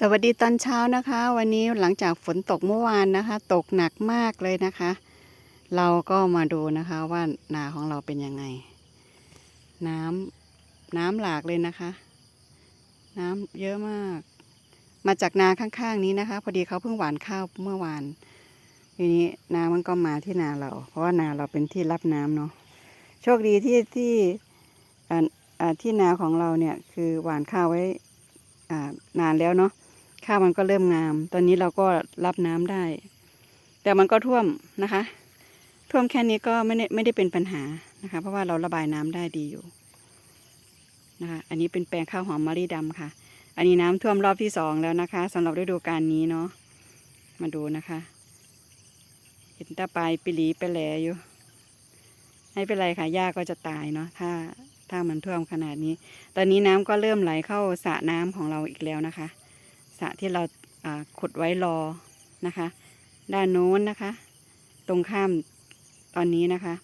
สวัสดีตอนเช้านะคะ วันนี้หลังจากฝนตกเมื่อวานนะคะ ตกหนักมากเลยนะคะ เราก็มาดูนะคะว่านาของเราเป็นยังไง น้ำน้ำหลากเลยนะคะ น้ำเยอะมาก มาจากนาข้างๆนี้นะคะ พอดีเขาเพิ่งหว่านข้าวเมื่อวานทีนี้น้ำมันก็มาที่นาเรา เพราะว่านาเราเป็นที่รับน้ำเนาะโชคดีที่ที่ที่นาของเราเนี่ยคือหว่านข้าวไว้นานแล้วเนาะ ข้าวมันก็เริ่มงาม ตอนนี้เราก็รับน้ำได้ แต่มันก็ท่วมนะคะ ท่วมแค่นี้ก็ไม่ได้ไม่ได้เป็นปัญหานะคะ เพราะว่าเราระบายน้ำได้ดีอยู่นะคะอันนี้เป็นแปลงข้าวหอมมะลิดำค่ะ อันนี้น้ำท่วมรอบที่สองแล้วนะคะสำหรับฤดูกาลนี้เนาะมาดูนะคะ เห็นตาปลายปิลีไปแหลอยู่ไม่เป็นไรค่ะหญ้าก็จะตายเนาะถ้าถ้ามันท่วมขนาดนี้ ตอนนี้น้ำก็เริ่มไหลเข้าสระน้ำของเราอีกแล้วนะคะ ระที่เราขุดไว้รอนะคะ ด้านโน้นนะคะ ตรงข้ามตอนนี้นะคะ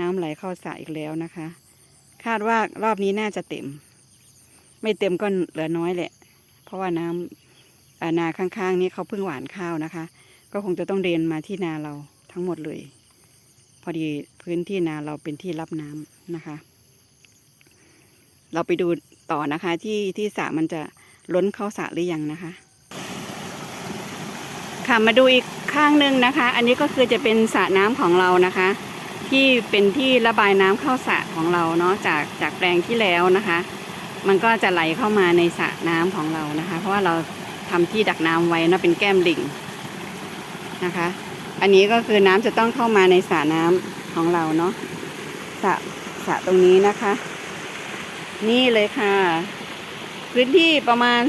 น้ำไหลเข้าสระอีกแล้วนะคะ คาดว่ารอบนี้น่าจะเต็ม ไม่เต็มก็เหลือน้อยแหละ เพราะว่าน้ำนาข้างๆ นี้เขาเพิ่งหวานข้าวนะคะ ก็คงจะต้องเดินมาที่นาเราทั้งหมดเลย พอดีพื้นที่นาเราเป็นที่รับน้ำนะคะ เราไปดูต่อนะคะที่ที่สระมันจะ ล้นเข้าสระหรือยังนะคะ ค่ะมาดูอีกข้างหนึ่งนะคะ อันนี้ก็คือจะเป็นสระน้ำของเรานะคะ ที่เป็นที่ระบายน้ำเข้าสระของเราเนาะจากจากแปลงที่แล้วนะคะ มันก็จะไหลเข้ามาในสระน้ำของเรานะคะ เพราะว่าเราทำที่ดักน้ำไว้นะเป็นแก้มลิงนะคะ อันนี้ก็คือน้ำจะต้องเข้ามาในสระน้ำของเราเนาะสระสระตรงนี้นะคะ นี่เลยค่ะ พื้นที่ประมาณ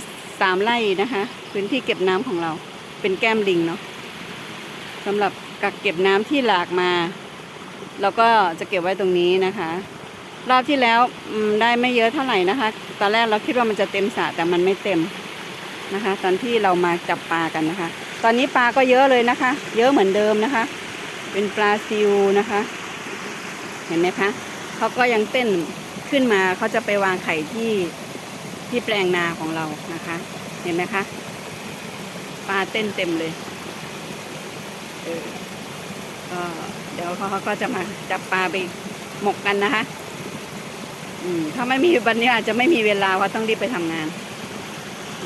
สามไร่นะคะ พื้นที่เก็บน้ำของเราเป็นแก้มลิงเนาะสำหรับกักเก็บน้ำที่หลากมา เราก็จะเก็บไว้ตรงนี้นะคะ รอบที่แล้วได้ไม่เยอะเท่าไหร่นะคะ ตอนแรกเราคิดว่ามันจะเต็มสระแต่มันไม่เต็มนะคะ ตอนที่เรามาจับปลากันนะคะ ตอนนี้ปลาก็เยอะเลยนะคะ เยอะเหมือนเดิมนะคะ เป็นปลาซิวนะคะ เห็นไหมคะเขาก็ยังเต้นขึ้นมาเขาจะไปวางไข่ที่ ที่แปลงนาของเรานะคะ เห็นไหมคะปลาเต้นเต็มเลยเออก็เดี๋ยวเขาก็จะมาจับปลาไปหมกกันนะคะ อืม ถ้าไม่มีวันนี้อาจจะไม่มีเวลาเพราะต้องรีบไปทำงาน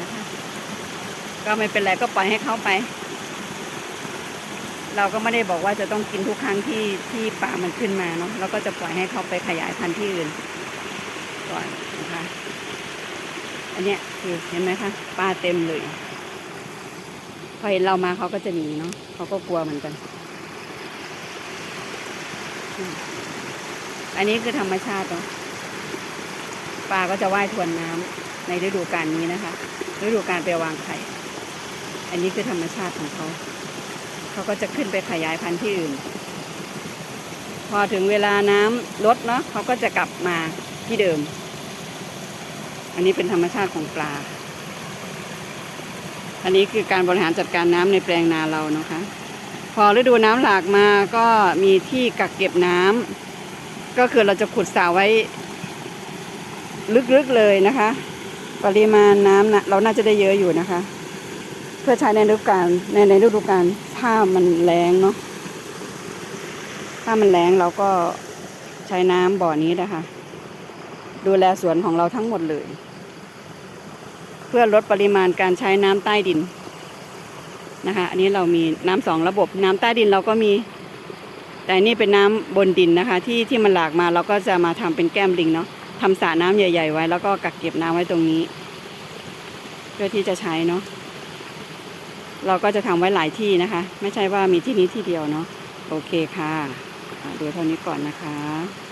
นะคะ ก็ไม่เป็นไรก็ปล่อยให้เขาไป เราก็ไม่ได้บอกว่าจะต้องกินทุกครั้งที่ที่ปลามันขึ้นมาเนาะเราก็จะปล่อยให้เขาไปขยายพันธุ์ที่อื่นก่อนนะคะ อันเนี้ยคือเห็นไหมคะปลาเต็มเลย พอเห็นเรามาเขาก็จะหนีเนาะเขาก็กลัวเหมือนกัน อันนี้คือธรรมชาติเนาะปลาก็จะว่ายทวนน้ำในฤดูกาลนี้นะคะฤดูกาลไปวางไข่อันนี้คือธรรมชาติของเขา เขาก็จะขึ้นไปขยายพันธุ์ที่อื่น พอถึงเวลาน้ำลดเนาะเขาก็จะกลับมาที่เดิม อันนี้เป็นธรรมชาติของปลา อันนี้คือการบริหารจัดการน้ำในแปลงนาเรานะคะ พอฤดูน้ำหลากมาก็มีที่กักเก็บน้ำก็คือเราจะขุดสระไว้ ลึกๆเลยนะคะ ปริมาณน้ำนะเราน่าจะได้เยอะอยู่นะคะ เพื่อใช้ในฤดูกาลในในฤดูกาลถ้ามันแรงเนาะถ้ามันแรงเราก็ใช้น้ำบ่อนี้นะคะดูแลสวนของเราทั้งหมดเลย เพื่อลดปริมาณการใช้น้ำใต้ดินนะคะ อันนี้เรามีน้ำสองระบบ น้ำใต้ดินเราก็มี แต่นี่เป็นน้ำบนดินนะคะ ที่ที่มันหลากมาเราก็จะมาทำเป็นแก้มลิงเนาะทำสระน้ำใหญ่ ๆ ไว้ แล้วก็กักเก็บน้ำไว้ตรงนี้ เพื่อที่จะใช้เนาะเราก็จะทำไว้หลายที่นะคะ ไม่ใช่ว่ามีที่นี้ที่เดียวเนาะโอเคค่ะดูเท่านี้ก่อนนะคะ